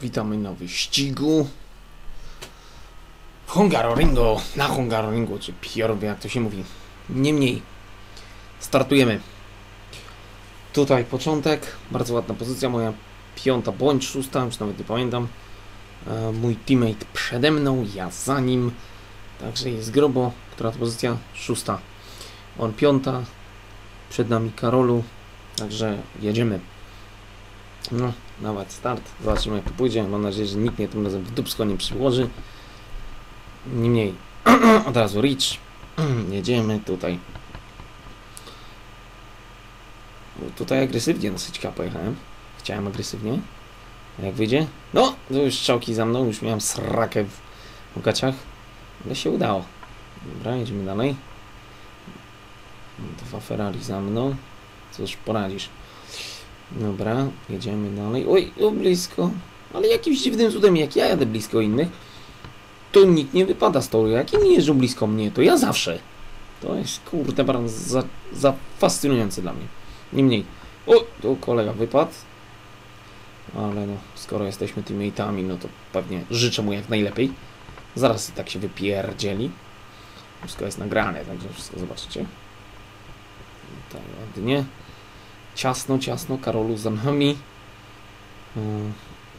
Witamy na wyścigu w Hungaroringu, na Hungaroringu, czy Piorwie, jak to się mówi. Niemniej, startujemy. Tutaj początek, bardzo ładna pozycja, moja piąta bądź szósta, już nawet nie pamiętam. E, Mój teammate przede mną, ja za nim. Także jest grobo, która to pozycja? Szósta. On piąta, przed nami Karolu, także jedziemy. No, nawet start. Zobaczymy jak to pójdzie. Mam nadzieję, że nikt mnie tym razem w dupsko nie przyłoży. Niemniej, od razu Rich. Jedziemy tutaj. Tutaj agresywnie dosyć pojechałem. Chciałem agresywnie. A jak wyjdzie? No, to już strzałki za mną. Już miałem srakę w, w gaciach. Ale się udało. Dobra, jedziemy dalej. Dwa Ferrari za mną. Cóż poradzisz. Dobra, jedziemy dalej. Oj, o blisko. Ale jakimś dziwnym cudem, jak ja jadę blisko innych, to nikt nie wypada z toru. Jak inni jeżdżą blisko mnie, to ja zawsze. To jest kurde bardzo za, za fascynujące dla mnie. Niemniej. O, tu kolega wypadł. Ale no, skoro jesteśmy teammate'ami, no to pewnie życzę mu jak najlepiej. Zaraz i tak się wypierdzieli. Wszystko jest nagrane, także wszystko zobaczycie. Tutaj ładnie. Ciasno, ciasno, Karolu za nami. Mm,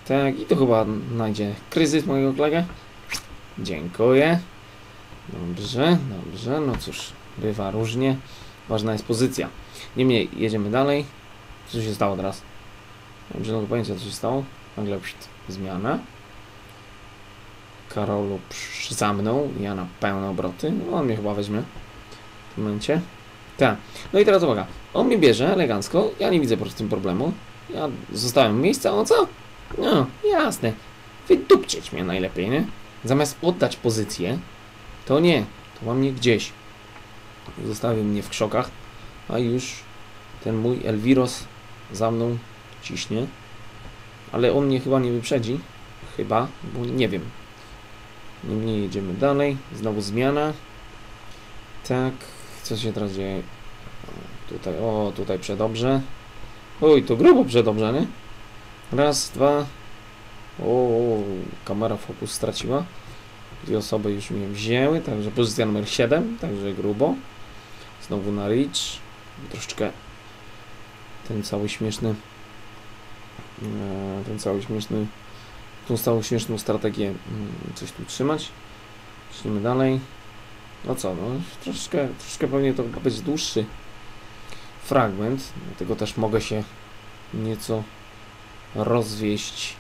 Tak, i to chyba znajdzie kryzys mojego kolegę. Dziękuję. Dobrze, dobrze, no cóż, bywa różnie. Ważna jest pozycja. Niemniej, jedziemy dalej. Co się stało teraz? Mam żadnego pojęcia, co się stało. Nagle zmiana. Karolu za mną, ja na pełne obroty. No, on mnie chyba weźmie w tym momencie. Tak. No i teraz uwaga. On mnie bierze elegancko, ja nie widzę po prostu problemu. Ja zostałem w miejscu, a on co? No, jasne. Wydupcieć mnie najlepiej, nie? Zamiast oddać pozycję, to nie. To mam mnie gdzieś. Zostawił mnie w krzokach, a już ten mój Elviros za mną ciśnie. Ale on mnie chyba nie wyprzedzi. Chyba, bo nie wiem. Niemniej jedziemy dalej. Znowu zmiana. Tak. Co się teraz dzieje? Tutaj, o, tutaj przedobrze. Oj, to grubo przedobrze, nie? Raz, dwa. O, kamera fokus straciła. Dwie osoby już mnie wzięły, także pozycja numer 7, także grubo. Znowu na Rich. Troszeczkę ten cały śmieszny e, ten cały śmieszny tą całą śmieszną strategię mm, coś tu trzymać. Idźmy dalej. No co, no troszeczkę, troszeczkę pewnie to być dłuższy fragment, dlatego też mogę się nieco rozwieść.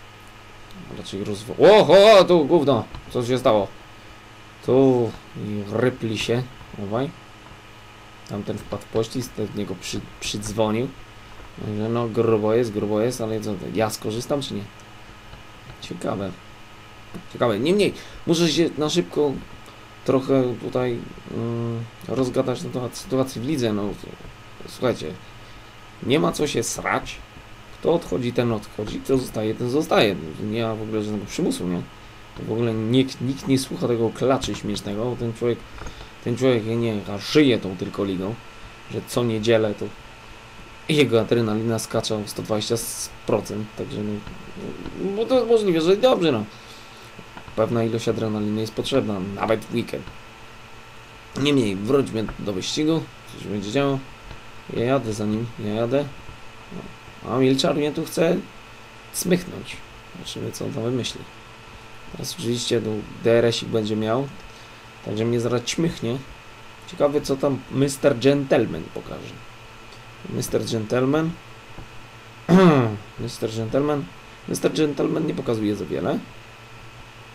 Raczej rozwo... Oho, tu gówno! Co się stało? Tu i rypli się. Dawaj. Tamten wpadł w pościsk, ten niego przy, przydzwonił. No grubo jest, grubo jest, ale co, ja skorzystam czy nie? Ciekawe. Ciekawe. Niemniej, muszę się na szybko trochę tutaj mm, rozgadać na temat sytuacji w lidze. No, słuchajcie, nie ma co się srać. Kto odchodzi, ten odchodzi. Kto zostaje, ten zostaje. Nie ma w ogóle żadnego przymusu, nie? W ogóle nikt, nikt nie słucha tego klaczy śmiesznego. Ten człowiek, ten człowiek nie żyje tą tylko ligą, że co niedzielę to jego adrenalina skacza o 120%, także no, no, bo to możliwe, że dobrze, no. Pewna ilość adrenaliny jest potrzebna, nawet w weekend. Niemniej, wróćmy do wyścigu, co się będzie działo. Ja jadę za nim, ja jadę. No. A Milczar mnie tu chce smychnąć. Zobaczymy, co on tam wymyśli. Teraz oczywiście no, DRS-ik będzie miał, także mnie zaraz ćmychnie. Ciekawe, co tam Mr. Gentleman pokaże. Mr. Gentleman. Mr. Gentleman. Mr. Gentleman nie pokazuje za wiele.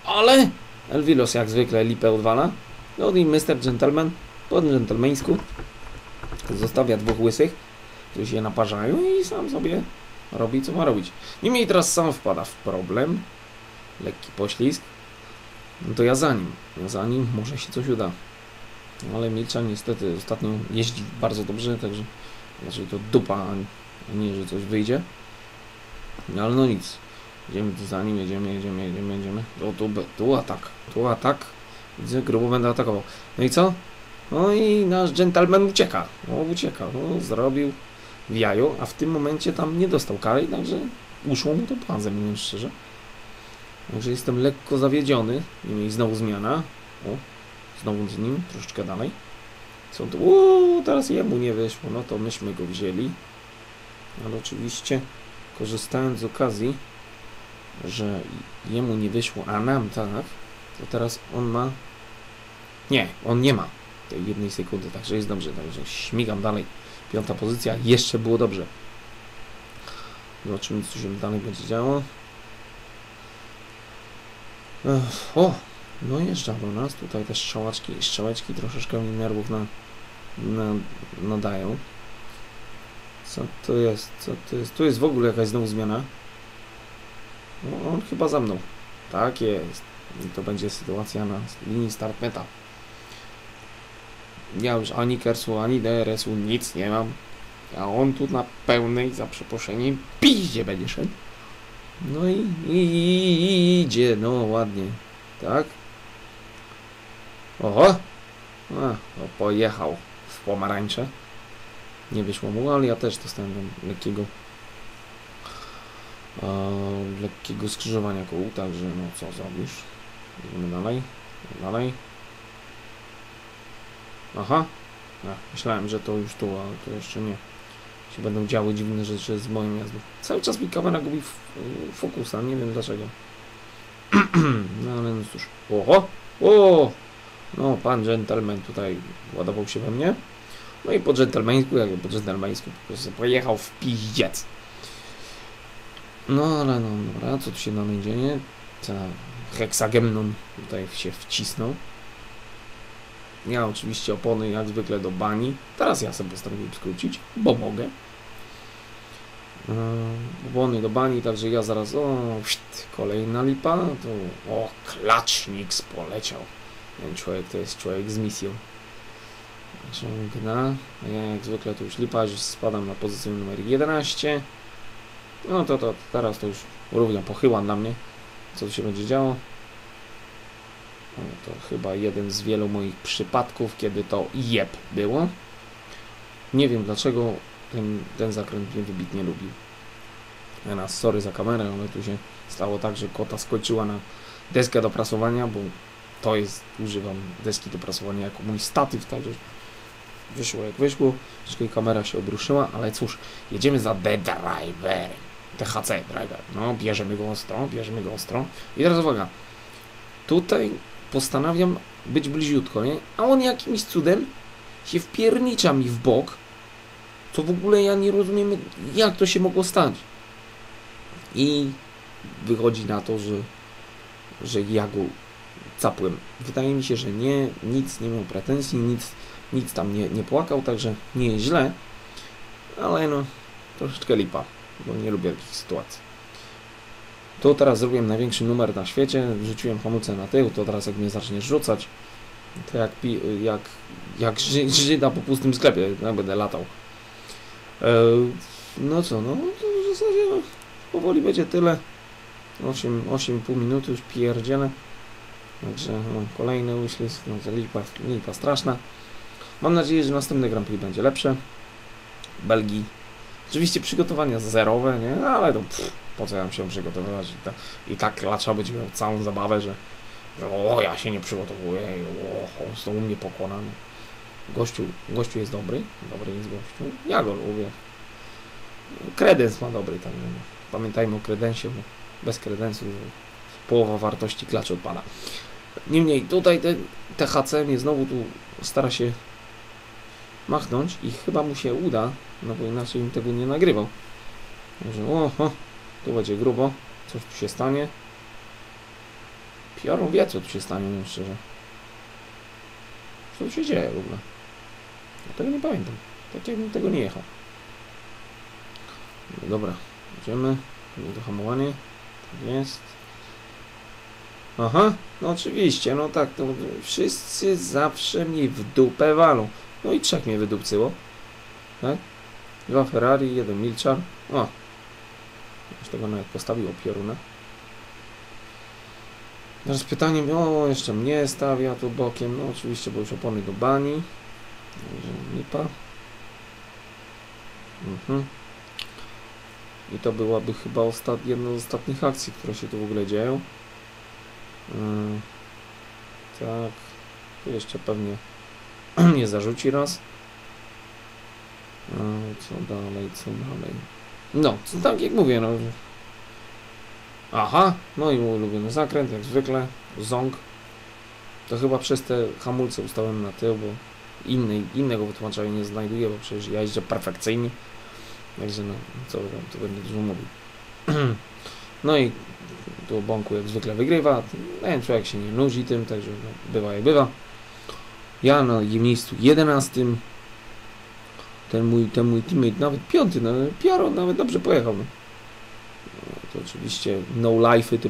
Ale Elvilos jak zwykle lipę odwala. No i Mr. Gentleman po dżentelmeńsku zostawia dwóch łysych, którzy się naparzają i sam sobie robi co ma robić. Niemniej teraz sam wpada w problem. Lekki poślizg. No to ja za nim. Ja za nim może się coś uda. Ale Milczan niestety ostatnio jeździ bardzo dobrze, także znaczy to dupa, a nie, że coś wyjdzie. No ale no nic. Jedziemy tu za nim, jedziemy, jedziemy, jedziemy, jedziemy. O, tu, tu atak, tu atak. Widzę, grubo będę atakował. No i co? No i nasz gentleman ucieka. No ucieka, no zrobił w jaju, a w tym momencie tam nie dostał kary, także uszło mu to płazem, mówiąc szczerze. Także jestem lekko zawiedziony. Niemniej znowu zmiana. O, znowu z nim, troszeczkę dalej. Co to? Uuu, teraz jemu nie wyszło. No to myśmy go wzięli. Ale oczywiście korzystając z okazji, że jemu nie wyszło, a nam tak, to teraz on ma... Nie, on nie ma tej jednej sekundy, także jest dobrze, także śmigam dalej. Piąta pozycja, jeszcze było dobrze. Zobaczymy, co się dalej będzie działo. Ech, o, no jeżdża do nas, tutaj te strzałeczki, strzałeczki troszeczkę mi nerwów na, na, nadają. Co to jest? Co to jest? Tu jest w ogóle jakaś znowu zmiana. No, on chyba za mną. Tak jest. I to będzie sytuacja na linii start meta. Ja już ani kersu, ani DRS-u nic nie mam. A on tu na pełnej, za przeproszeniem, piździe będzie szedł. No i, i, i, idzie, no ładnie. Tak? Oho! A, no pojechał w pomarańcze. Nie wyszło mu, ale ja też dostałem tam lekkiego skrzyżowania kół, także no co zrobisz? Idziemy dalej, dalej. Aha, no, myślałem, że to już tu, ale to jeszcze nie. Się będą działy dziwne rzeczy z moją jazdą. Cały czas mi kamera gubi f- fokusa, nie wiem dlaczego. no ale no cóż. Oho! O! No, pan gentleman tutaj ładował się we mnie. No i po dżentelmeńsku, jak po dżentelmeńsku, po prostu pojechał w piździec. No ale no dobra, co tu się dalej dzieje? Ta heksagemnon tutaj się wcisnął. Ja oczywiście opony jak zwykle do bani. Teraz ja sobie postanowiłem skrócić, bo mogę. Yy, opony do bani, także ja zaraz, o, pszt, kolejna lipa, to, o, klacznik poleciał. Ten człowiek to jest człowiek z misją. Ciągna. Ja jak zwykle tu już lipa, już spadam na pozycję numer 11. No to, to teraz to już równia pochyła dla mnie. Co tu się będzie działo? No, to chyba jeden z wielu moich przypadków, kiedy to jeb było. Nie wiem dlaczego ten, ten zakręt mnie wybitnie lubił. Nas sorry za kamerę, ale tu się stało tak, że kota skończyła na deskę do prasowania, bo to jest, używam deski do prasowania jako mój statyw, także wyszło jak wyszło, troszkę kamera się obruszyła, ale cóż, jedziemy za The Driver, THC Driver, no bierzemy go ostro, bierzemy go ostro i teraz uwaga, tutaj postanawiam być bliziutko, nie? A on jakimś cudem się wpiernicza mi w bok, to w ogóle ja nie rozumiem, jak to się mogło stać. I wychodzi na to, że, że ja go capłem. Wydaje mi się, że nie, nic nie miał pretensji, nic, nic tam nie, nie płakał, także nie jest źle, ale no, troszeczkę lipa, bo nie lubię takich sytuacji. Tu teraz zrobiłem największy numer na świecie, rzuciłem hamulce na tył, to teraz jak mnie zaczniesz rzucać, to jak, jak, jak Ży- Żyda po pustym sklepie, no, będę latał. E, no co, no w zasadzie no, powoli będzie tyle. 8, 8,5 minuty już pierdzielę. Także no, kolejny uślizg, no, lipa, lipa straszna. Mam nadzieję, że następny Grand Prix będzie lepsze. Belgii. Oczywiście przygotowania zerowe, nie? Ale to pff, po co ja się przygotowywać? I, ta, i tak Klacza będzie miał całą zabawę, że, że o, ja się nie przygotowuję, o, on znowu mnie pokona. No. Gościu, gościu jest dobry, dobry jest gościu. Ja go lubię. Kredens ma dobry tam. No. Pamiętajmy o kredensie, bo bez kredensu połowa wartości klaczy odpada. Niemniej tutaj ten THC mnie znowu tu stara się machnąć i chyba mu się uda, no bo inaczej bym tego nie nagrywał. Także oho, tu będzie grubo, coś tu się stanie. Piorun wie co tu się stanie, mówiąc szczerze. Co tu się dzieje w ogóle? Ja tego nie pamiętam. Tak jakbym tego nie jechał. No Dobra, idziemy. Do hamowanie. Tak jest. Aha, no oczywiście, no tak, to wszyscy zawsze mi w dupę walą. No i trzech mnie wydupcyło. Tak? Dwa Ferrari, jeden Milczar. O! Już tego nawet postawiło pioruna. Teraz pytanie, o, jeszcze mnie stawia tu bokiem. No oczywiście, bo już opony do bani. Także lipa. Mhm. I to byłaby chyba ostat... jedna z ostatnich akcji, które się tu w ogóle dzieją. Mm, tak. Tu jeszcze pewnie nie zarzuci raz. No, co dalej, co dalej. No, co- tak jak mówię, no. Aha, no i mój ulubiony zakręt, jak zwykle. Ząg. To chyba przez te hamulce ustałem na tył, bo innej, innego wytłumaczenia nie znajduję, bo przecież ja jeżdżę perfekcyjnie. Także no, co to będę dużo mówił. No i tu Bąku jak zwykle wygrywa. Ten człowiek się nie nudzi tym, także no, bywa jak bywa. Ja na miejscu 11. Ten mój, ten mój teammate nawet piąty, no, nawet dobrze pojechał. No. No, to oczywiście no life'y typu